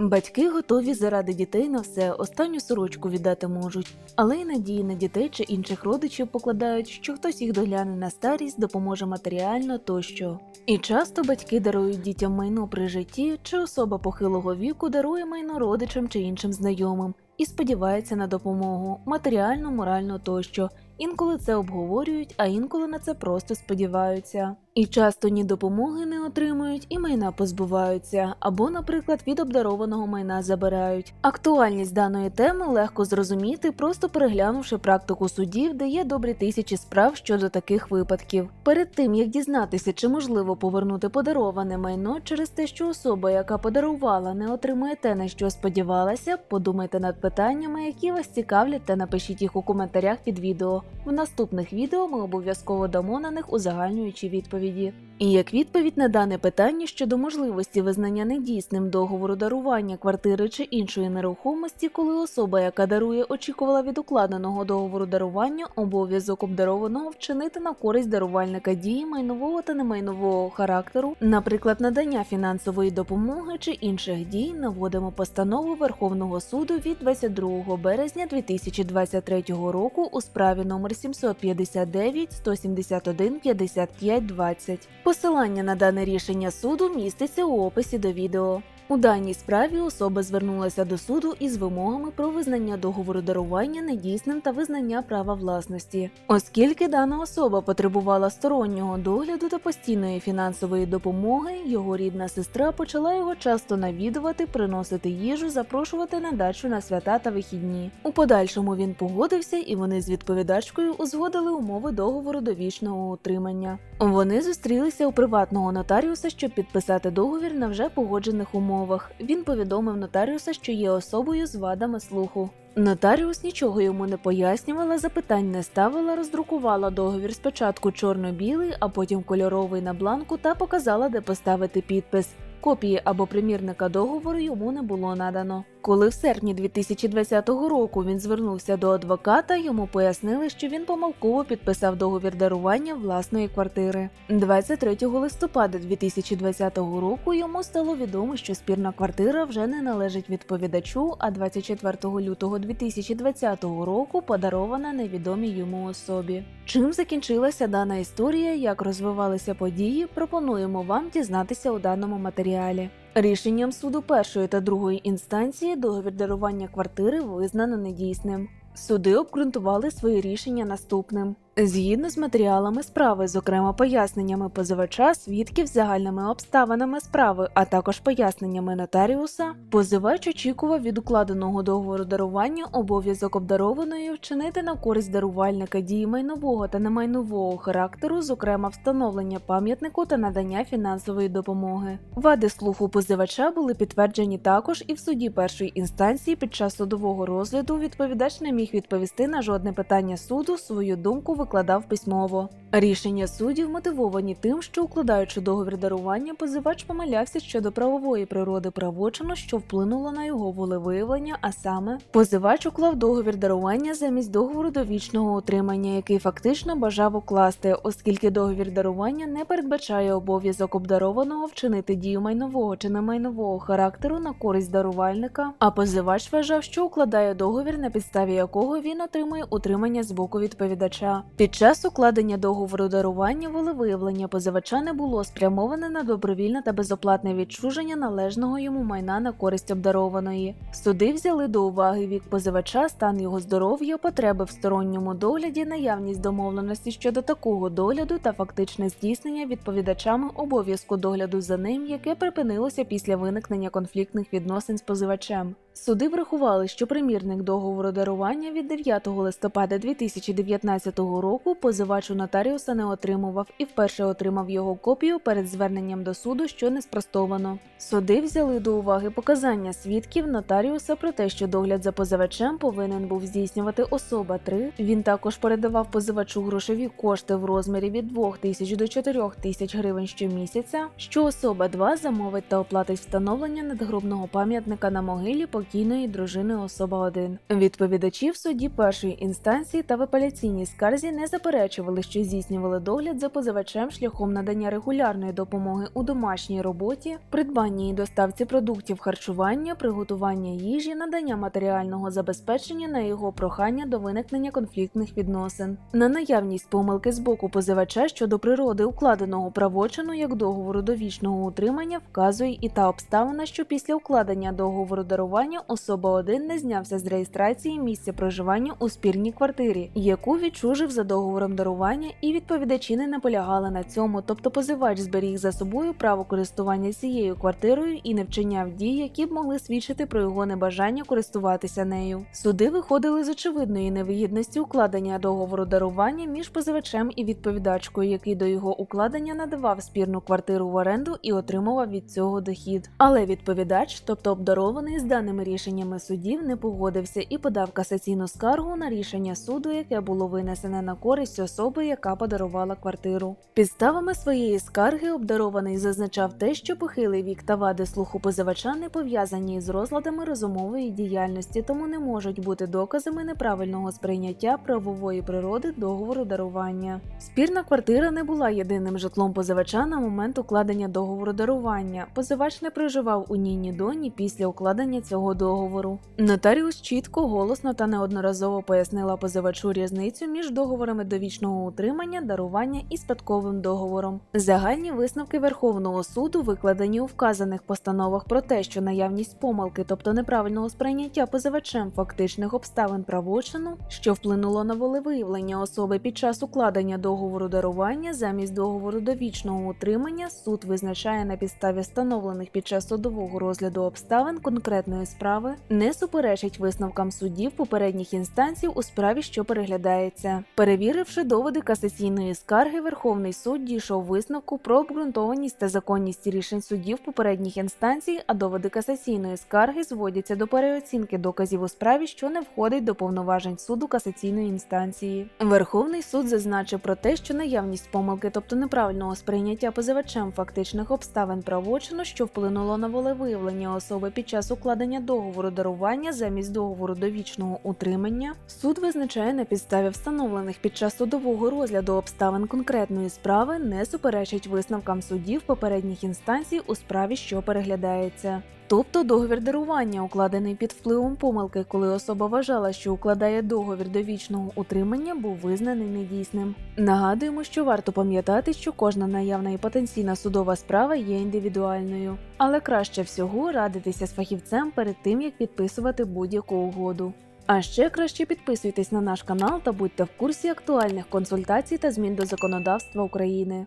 Батьки готові заради дітей на все останню сорочку віддати можуть, але й надії на дітей чи інших родичів покладають, що хтось їх догляне на старість, допоможе матеріально тощо. І часто батьки дарують дітям майно при житті, чи особа похилого віку дарує майно родичам чи іншим знайомим і сподівається на допомогу матеріальну, моральну тощо. Інколи це обговорюють, а інколи на це просто сподіваються. І часто ні допомоги не отримують, і майна позбуваються, або, наприклад, від обдарованого майна забирають. Актуальність даної теми легко зрозуміти, просто переглянувши практику судів, де є добрі тисячі справ щодо таких випадків. Перед тим як дізнатися, чи можливо повернути подароване майно через те, що особа, яка подарувала, не отримує те, на що сподівалася, подумайте над питаннями, які вас цікавлять, та напишіть їх у коментарях під відео. В наступних відео ми обов'язково дамо на них узагальнюючі відповіді. І як відповідь на дане питання щодо можливості визнання недійсним договору дарування квартири чи іншої нерухомості, коли особа, яка дарує, очікувала від укладеного договору дарування обов'язок обдарованого вчинити на користь дарувальника дії майнового та немайнового характеру, наприклад, надання фінансової допомоги чи інших дій, наводимо постанову Верховного суду від 22 березня 2023 року у справі номер 759 171 55 20. Посилання на дане рішення суду міститься у описі до відео. У даній справі особа звернулася до суду із вимогами про визнання договору дарування недійсним та визнання права власності, оскільки дана особа потребувала стороннього догляду та постійної фінансової допомоги, його рідна сестра почала його часто навідувати, приносити їжу, запрошувати на дачу на свята та вихідні. У подальшому він погодився, і вони з відповідачкою узгодили умови договору довічного утримання. Вони зустрілися у приватного нотаріуса, щоб підписати договір на вже погоджених умовах. Він повідомив нотаріуса, що є особою з вадами слуху. Нотаріус нічого йому не пояснювала, запитань не ставила, роздрукувала договір спочатку чорно-білий, а потім кольоровий на бланку та показала, де поставити підпис. Копії або примірника договору йому не було надано. Коли в серпні 2020 року він звернувся до адвоката, йому пояснили, що він помилково підписав договір дарування власної квартири. 23 листопада 2020 року йому стало відомо, що спірна квартира вже не належить відповідачу, а 24 лютого 2020 року подарована невідомій йому особі. Чим закінчилася дана історія, як розвивалися події, пропонуємо вам дізнатися у даному матеріалі. Рішенням суду першої та другої інстанції договір дарування квартири визнано недійсним. Суди обґрунтували свої рішення наступним. Згідно з матеріалами справи, зокрема поясненнями позивача, свідків загальними обставинами справи, а також поясненнями нотаріуса, позивач очікував від укладеного договору дарування обов'язок обдарованої вчинити на користь дарувальника дії майнового та немайнового характеру, зокрема встановлення пам'ятнику та надання фінансової допомоги. Вади слуху позивача були підтверджені також і в суді першої інстанції під час судового розгляду відповідач не міг відповісти на жодне питання суду, свою думку викладав письмово. Рішення суддів мотивовані тим, що укладаючи договір дарування, позивач помилявся щодо правової природи правочину, що вплинуло на його волевиявлення, а саме позивач уклав договір дарування замість договору довічного утримання, який фактично бажав укласти, оскільки договір дарування не передбачає обов'язок обдарованого вчинити дію майнового чи немайнового характеру на користь дарувальника, а позивач вважав, що укладає договір, на підставі якого він отримує утримання з боку відповідача. Під час укладення договору дарування волевиявлення позивача не було спрямоване на добровільне та безоплатне відчуження належного йому майна на користь обдарованої. Суди взяли до уваги вік позивача, стан його здоров'я, потреби в сторонньому догляді, наявність домовленості щодо такого догляду та фактичне здійснення відповідачами обов'язку догляду за ним, яке припинилося після виникнення конфліктних відносин з позивачем. Суди врахували, що примірник договору дарування від 9 листопада 2019 року позивач у нотаріуса не отримував і вперше отримав його копію перед зверненням до суду, що не спростовано. Суди взяли до уваги показання свідків нотаріуса про те, що догляд за позивачем повинен був здійснювати особа 3. Він також передавав позивачу грошові кошти в розмірі від 2 тисяч до 4 тисяч гривень щомісяця, що особа 2 замовить та оплатить встановлення надгробного пам'ятника на могилі покійної дружини особа 1. Відповідачі в суді першої інстанції та в апеляційній скарзі не заперечували, що здійснювали догляд за позивачем шляхом надання регулярної допомоги у домашній роботі, придбанні і доставці продуктів харчування, приготування їжі, надання матеріального забезпечення на його прохання до виникнення конфліктних відносин, на наявність помилки з боку позивача щодо природи укладеного правочину як договору довічного утримання вказує і та обставина, що після укладення договору дарування особа 1 не знявся з реєстрації місця проживання у спірній квартирі, яку відчужив за договором дарування, і відповідачі не наполягали на цьому, тобто позивач зберіг за собою право користування цією квартирою і не вчиняв дій, які б могли свідчити про його небажання користуватися нею. Суди виходили з очевидної невигідності укладення договору дарування між позивачем і відповідачкою, який до його укладення надавав спірну квартиру в оренду і отримував від цього дохід. Але відповідач, тобто обдарований з даними рішеннями судів, не погодився і подав касаційну скаргу на рішення суду, яке було винесене на користь особи, яка подарувала квартиру. Підставами своєї скарги обдарований зазначав те, що похилий вік та вади слуху позивача не пов'язані з розладами розумової діяльності, тому не можуть бути доказами неправильного сприйняття правової природи договору дарування. Спірна квартира не була єдиним житлом позивача на момент укладення договору дарування. Позивач не проживав у ній ні до, ні після укладення цього договору. Нотаріус чітко, голосно та неодноразово пояснила позивачу різницю між договорами довічного утримання, дарування і спадковим договором. Загальні висновки Верховного суду викладені у вказаних постановах про те, що наявність помилки, тобто неправильного сприйняття позивачем фактичних обставин правочину, що вплинуло на волевиявлення особи під час укладення договору дарування замість договору довічного утримання, суд визначає на підставі встановлених під час судового розгляду обставин конкретної справи, не суперечить висновкам судів попередніх інстанцій у справі, що переглядається. Перевіривши доводи касаційної скарги, Верховний суд дійшов висновку про обґрунтованість та законність рішень судів попередніх інстанцій, а доводи касаційної скарги зводяться до переоцінки доказів у справі, що не входить до повноважень суду касаційної інстанції. Верховний суд зазначив про те, що наявність помилки, тобто неправильного сприйняття позивачем фактичних обставин правочину, що вплинуло на волевиявлення особи під час укладення договору дарування замість договору довічного утримання, суд визначає на підставі встановлених під час судового розгляду обставин конкретної справи, не суперечить висновкам судів попередніх інстанцій у справі, що переглядається. Тобто договір дарування, укладений під впливом помилки, коли особа вважала, що укладає договір довічного утримання, був визнаний недійсним. Нагадуємо, що варто пам'ятати, що кожна наявна і потенційна судова справа є індивідуальною, але краще всього радитися з фахівцем перед тим, як підписувати будь-яку угоду. А ще краще підписуйтесь на наш канал та будьте в курсі актуальних консультацій та змін до законодавства України.